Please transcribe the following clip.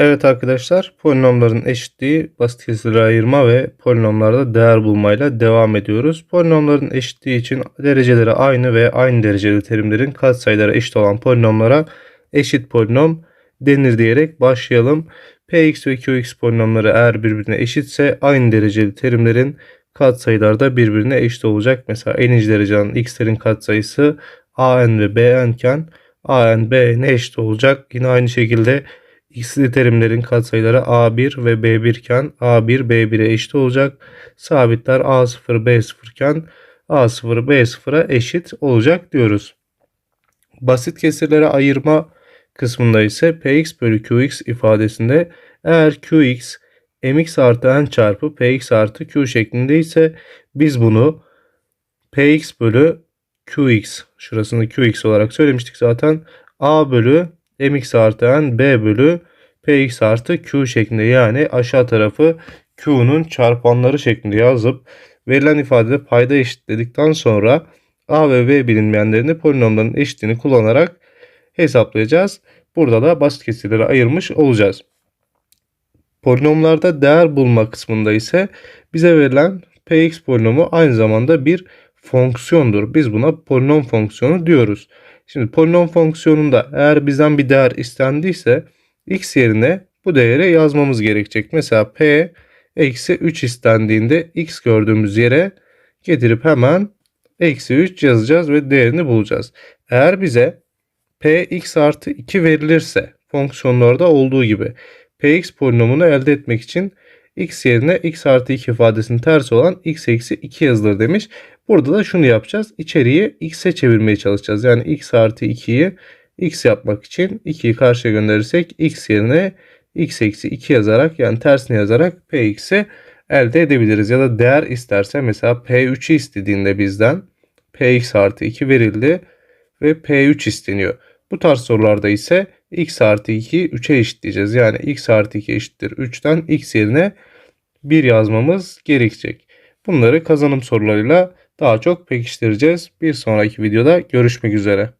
Evet arkadaşlar, polinomların eşitliği, basit kesirlere ayırma ve polinomlarda değer bulmayla devam ediyoruz. Polinomların eşitliği için dereceleri aynı ve aynı dereceli terimlerin katsayıları eşit olan polinomlara eşit polinom denir diyerek başlayalım. Px ve Qx polinomları eğer birbirine eşitse aynı dereceli terimlerin katsayıları da birbirine eşit olacak. Mesela n'inci derecenin x'lerin katsayısı an ve bn iken an bn'e eşit olacak. Yine aynı şekilde x'li terimlerin katsayıları a1 ve b1 iken a1 b1'e eşit olacak. Sabitler a0 b0 iken a0 b0'a eşit olacak diyoruz. Basit kesirlere ayırma kısmında ise px bölü qx ifadesinde eğer qx mx artı n çarpı px artı q şeklinde ise biz bunu px bölü qx şurasını qx olarak söylemiştik zaten a bölü mx artı n b bölü px artı q şeklinde yani aşağı tarafı q'nun çarpanları şeklinde yazıp verilen ifadede payda eşitledikten sonra a ve b bilinmeyenlerini polinomların eşitliğini kullanarak hesaplayacağız. Burada da basit kesirleri ayırmış olacağız. Polinomlarda değer bulma kısmında ise bize verilen px polinomu aynı zamanda bir fonksiyondur. Biz buna polinom fonksiyonu diyoruz. Şimdi polinom fonksiyonunda eğer bizden bir değer istendiyse x yerine bu değeri yazmamız gerekecek. Mesela p eksi 3 istendiğinde x gördüğümüz yere getirip hemen eksi 3 yazacağız ve değerini bulacağız. Eğer bize p x artı 2 verilirse fonksiyonlarda olduğu gibi px polinomunu elde etmek için x yerine x artı 2 ifadesinin tersi olan x eksi 2 yazılır demiş. Burada da şunu yapacağız. İçeriği x'e çevirmeye çalışacağız. Yani x artı 2'yi x yapmak için 2'yi karşıya gönderirsek x yerine x eksi 2 yazarak yani tersini yazarak px'i elde edebiliriz. Ya da değer isterse mesela p3'ü istediğinde bizden px artı 2 verildi ve p3 isteniyor. Bu tarz sorularda ise x artı 2'yi 3'e eşitleyeceğiz. Yani x artı 2 eşittir 3'ten x yerine 1 yazmamız gerekecek. Bunları kazanım sorularıyla daha çok pekiştireceğiz. Bir sonraki videoda görüşmek üzere.